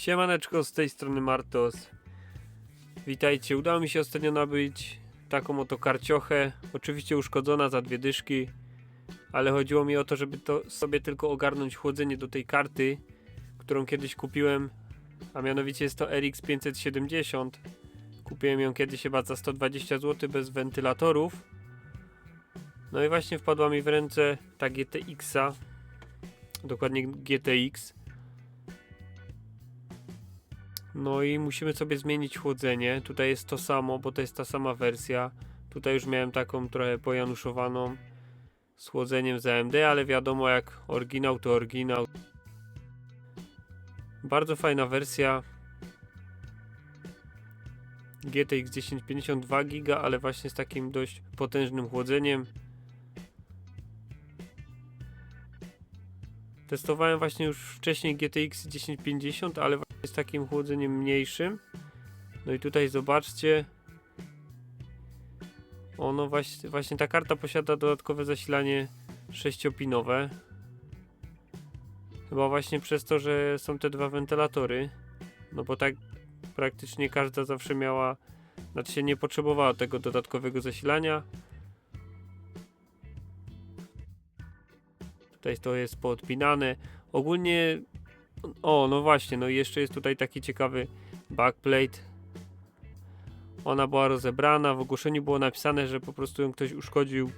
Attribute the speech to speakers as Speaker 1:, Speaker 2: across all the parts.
Speaker 1: Siemaneczko, z tej strony Martos. Witajcie, udało mi się ostatnio nabyć taką oto karciochę, oczywiście uszkodzona za dwie dyszki, ale chodziło mi o to, żeby to sobie tylko ogarnąć chłodzenie do tej karty, którą kiedyś kupiłem, a mianowicie jest to RX 570. Kupiłem ją kiedyś chyba za 120 zł bez wentylatorów. No i właśnie wpadła mi w ręce ta GTX-a, dokładnie GTX. No i musimy sobie zmienić chłodzenie. Tutaj jest to samo, bo to jest ta sama wersja. Tutaj już miałem taką trochę pojanuszowaną z chłodzeniem z AMD, ale wiadomo jak oryginał to oryginał. Bardzo fajna wersja. GTX 1052 GB, ale właśnie z takim dość potężnym chłodzeniem. Testowałem właśnie już wcześniej GTX 1050, ale z takim chłodzeniem mniejszym. No i tutaj zobaczcie. Ono właśnie, właśnie ta karta posiada dodatkowe zasilanie sześciopinowe. Chyba właśnie przez to, że są te dwa wentylatory. No bo tak praktycznie każda zawsze miała, znaczy się nie potrzebowała tego dodatkowego zasilania. Tutaj to jest poodpinane. Ogólnie, o no właśnie, no i jeszcze jest tutaj taki ciekawy backplate. Ona była rozebrana, w ogłoszeniu było napisane, że po prostu ją ktoś uszkodził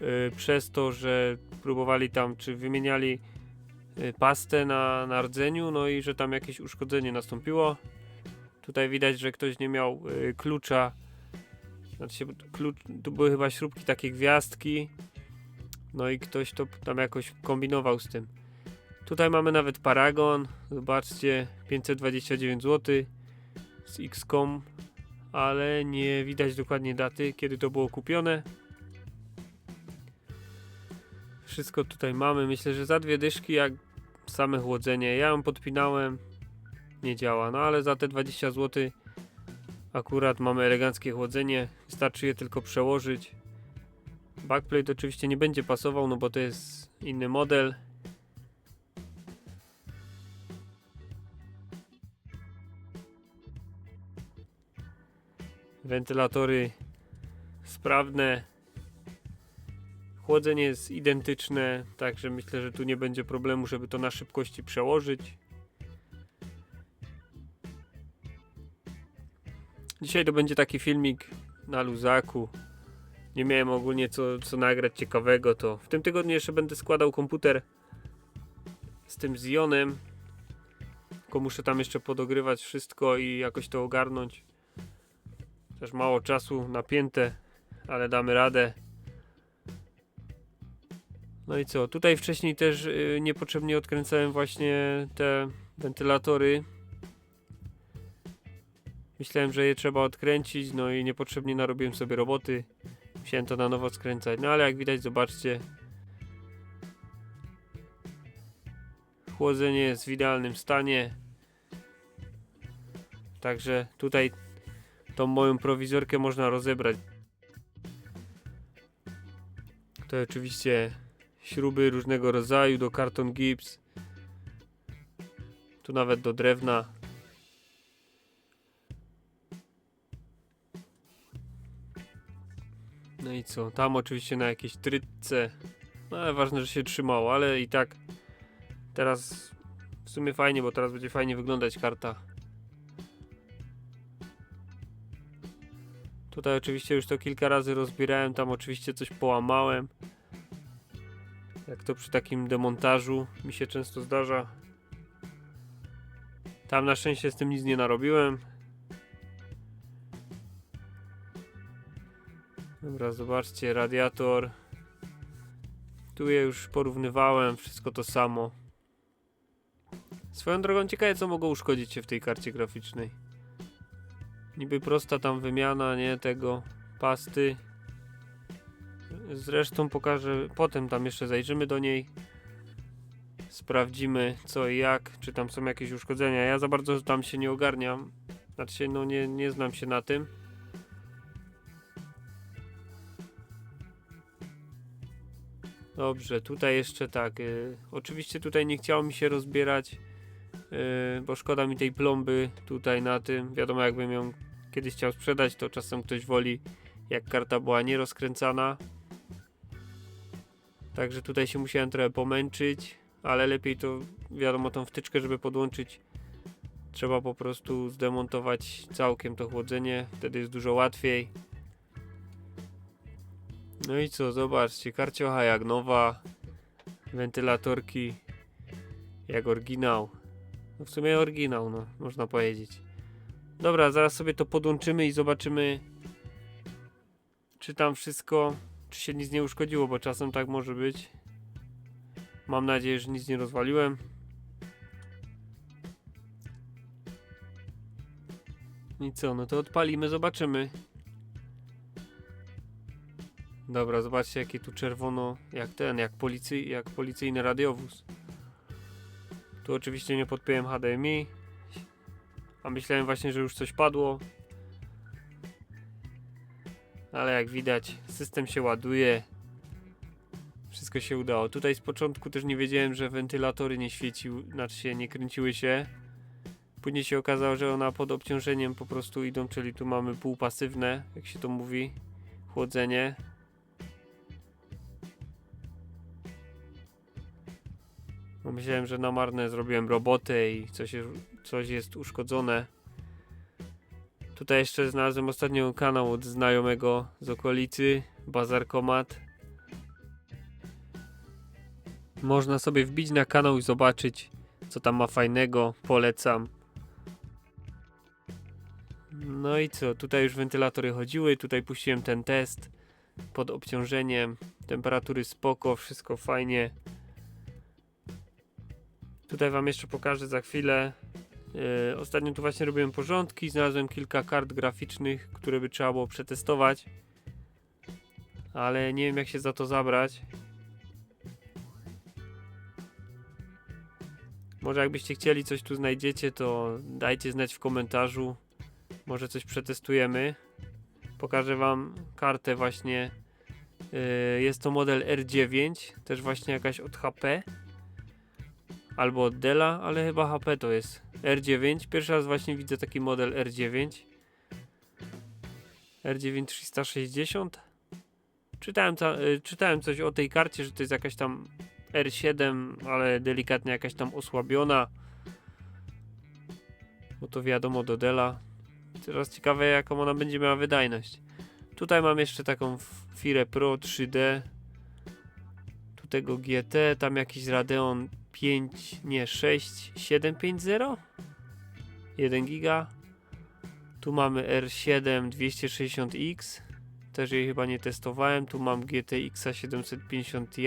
Speaker 1: yy, przez to, że próbowali tam, czy wymieniali yy, pastę na, na rdzeniu, no i że tam jakieś uszkodzenie nastąpiło. Tutaj widać, że ktoś nie miał yy, klucza. Znaczy klucz, tu były chyba śrubki, takie gwiazdki. No i ktoś to tam jakoś kombinował z tym. Tutaj mamy nawet Paragon. Zobaczcie, 529 zł z XCOM, ale nie widać dokładnie daty, kiedy to było kupione. Wszystko tutaj mamy. Myślę, że za dwie dyszki, jak same chłodzenie. Ja ją podpinałem, nie działa. No ale za te 20 zł akurat mamy eleganckie chłodzenie. Wystarczy je tylko przełożyć. Backplate oczywiście nie będzie pasował, no bo to jest inny model. Wentylatory sprawne. Chłodzenie jest identyczne, także myślę, że tu nie będzie problemu, żeby to na szybkości przełożyć. Dzisiaj to będzie taki filmik na luzaku nie miałem ogólnie co, co nagrać ciekawego, to w tym tygodniu jeszcze będę składał komputer z tym Zionem. Tylko muszę tam jeszcze podogrywać wszystko i jakoś to ogarnąć. Też mało czasu napięte, ale damy radę. No i co? Tutaj wcześniej też yy, niepotrzebnie odkręcałem właśnie te wentylatory. Myślałem, że je trzeba odkręcić, no i niepotrzebnie narobiłem sobie roboty. Musiałem to na nowo skręcać. No ale jak widać, zobaczcie. Chłodzenie jest w idealnym stanie. Także tutaj tą moją prowizorkę można rozebrać. To oczywiście śruby różnego rodzaju do karton gips. Tu nawet do drewna. No i co? Tam oczywiście na jakiejś trytce. No ale ważne, że się trzymało, ale i tak teraz w sumie fajnie, bo teraz będzie fajnie wyglądać karta. Tutaj oczywiście już to kilka razy rozbierałem, tam oczywiście coś połamałem. Jak to przy takim demontażu mi się często zdarza. Tam na szczęście z tym nic nie narobiłem. Dobra, zobaczcie, radiator. Tu je już porównywałem, wszystko to samo. Swoją drogą ciekawe co mogło uszkodzić się w tej karcie graficznej. Niby prosta tam wymiana, nie, tego pasty. Zresztą pokażę, potem tam jeszcze zajrzymy do niej. Sprawdzimy co i jak, czy tam są jakieś uszkodzenia. Ja za bardzo tam się nie ogarniam. Znaczy no nie, nie znam się na tym. Dobrze, tutaj jeszcze tak. Y, oczywiście tutaj nie chciało mi się rozbierać bo szkoda mi tej plomby tutaj na tym. Wiadomo, jakbym ją kiedyś chciał sprzedać, to czasem ktoś woli, jak karta była nierozkręcana. Także tutaj się musiałem trochę pomęczyć, ale lepiej to, wiadomo, tą wtyczkę, żeby podłączyć, trzeba po prostu zdemontować całkiem to chłodzenie, wtedy jest dużo łatwiej. No i co, zobaczcie, karciocha jak nowa, wentylatorki jak oryginał. W sumie oryginał, no, można powiedzieć. Dobra, zaraz sobie to podłączymy i zobaczymy, czy tam wszystko, czy się nic nie uszkodziło, bo czasem tak może być. Mam nadzieję, że nic nie rozwaliłem. I co, no to odpalimy, zobaczymy. Dobra, zobaczcie jakie tu czerwono, jak ten, jak, policy, jak policyjny radiowóz. Tu oczywiście nie podpiąłem HDMI. A myślałem właśnie, że już coś padło. Ale jak widać, system się ładuje. Wszystko się udało. Tutaj z początku też nie wiedziałem, że wentylatory nie świeciły, znaczy się nie kręciły się. Później się okazało, że ona pod obciążeniem po prostu idą, czyli tu mamy półpasywne, jak się to mówi, chłodzenie. Bo myślałem, że na marne zrobiłem robotę i coś, coś jest uszkodzone. Tutaj jeszcze znalazłem ostatnio kanał od znajomego z okolicy, Bazarkomat. Można sobie wbić na kanał i zobaczyć, co tam ma fajnego. Polecam. No i co, tutaj już wentylatory chodziły, tutaj puściłem ten test pod obciążeniem, temperatury spoko, wszystko fajnie. Tutaj wam jeszcze pokażę za chwilę. Yy, ostatnio tu właśnie robiłem porządki, znalazłem kilka kart graficznych, które by trzeba było przetestować. Ale nie wiem jak się za to zabrać. Może jakbyście chcieli coś tu znajdziecie, to dajcie znać w komentarzu. Może coś przetestujemy. Pokażę wam kartę właśnie. Yy, jest to model R9, też właśnie jakaś od HP. Albo od Della, ale chyba HP to jest. R9. Pierwszy raz właśnie widzę taki model R9. R9 360. Czytałem, y, czytałem coś o tej karcie, że to jest jakaś tam R7, ale delikatnie jakaś tam osłabiona. Bo to wiadomo do Della. Teraz ciekawe jaką ona będzie miała wydajność. Tutaj mam jeszcze taką Fire Pro 3D. Tego GT, tam jakiś Radeon 5, nie 6, 750? 1 giga. Tu mamy R7 260X. Też jej chyba nie testowałem. Tu mam GTX 750 Ti.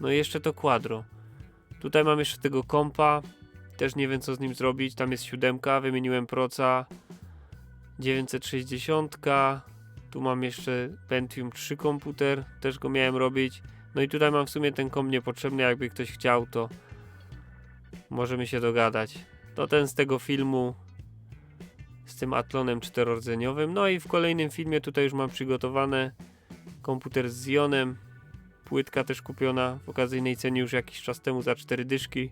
Speaker 1: No i jeszcze to Quadro. Tutaj mam jeszcze tego kompa. Też nie wiem co z nim zrobić. Tam jest siódemka. Wymieniłem proca. 960. Tu mam jeszcze Pentium 3 komputer. Też go miałem robić. No i tutaj mam w sumie ten kom niepotrzebny. Jakby ktoś chciał, to możemy się dogadać. To ten z tego filmu z tym Atlonem czterordzeniowym. No i w kolejnym filmie tutaj już mam przygotowane komputer z Zionem. Płytka też kupiona w okazyjnej cenie już jakiś czas temu za 4 dyszki.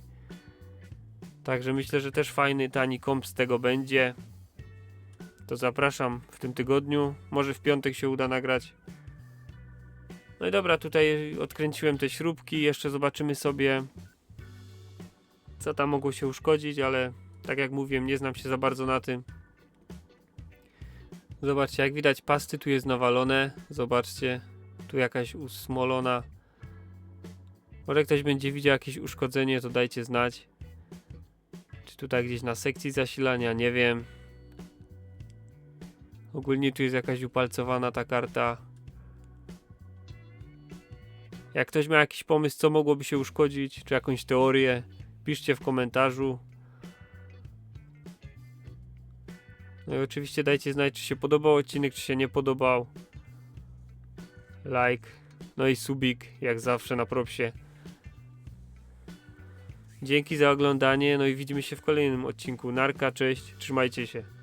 Speaker 1: Także myślę, że też fajny, tani komp z tego będzie. To zapraszam w tym tygodniu. Może w piątek się uda nagrać. No i dobra, tutaj odkręciłem te śrubki. Jeszcze zobaczymy sobie, co tam mogło się uszkodzić, ale tak jak mówiłem, nie znam się za bardzo na tym. Zobaczcie, jak widać, pasty tu jest nawalone. Zobaczcie, tu jakaś usmolona. Może ktoś będzie widział jakieś uszkodzenie, to dajcie znać. Czy tutaj gdzieś na sekcji zasilania, nie wiem. Ogólnie tu jest jakaś upalcowana ta karta. Jak ktoś ma jakiś pomysł, co mogłoby się uszkodzić, czy jakąś teorię, piszcie w komentarzu. No i oczywiście dajcie znać, czy się podobał odcinek, czy się nie podobał. Like, no i subik, jak zawsze na propsie. Dzięki za oglądanie, no i widzimy się w kolejnym odcinku. Narka, cześć, trzymajcie się.